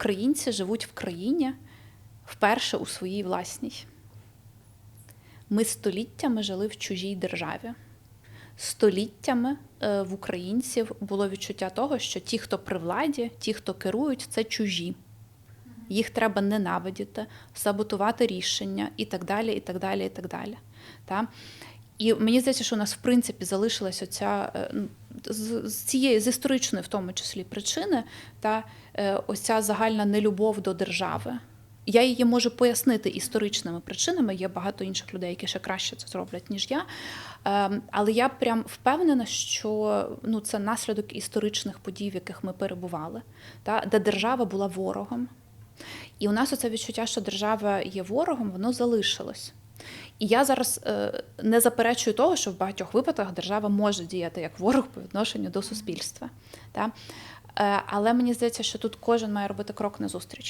українці живуть в країні вперше у своїй власній. Ми століттями жили в чужій державі. Століттями е, в українців було відчуття того, що ті, хто при владі, ті, хто керують, це чужі. Їх треба ненавидіти, саботувати рішення і так далі, і так далі, і так далі. Та? І мені здається, що у нас в принципі залишилася оця е, з, цієї з історичної, в тому числі, причини, та е, ось ця загальна нелюбов до держави. Я її можу пояснити історичними причинами. Є багато інших людей, які ще краще це зроблять, ніж я. Ем, Але я прям впевнена, що ну, це наслідок історичних подій, в яких ми перебували, та, де держава була ворогом. І у нас оце відчуття, що держава є ворогом, воно залишилось. І я зараз е, не заперечую того, що в багатьох випадках держава може діяти як ворог по відношенню до суспільства. Е, але мені здається, що тут кожен має робити крок назустріч.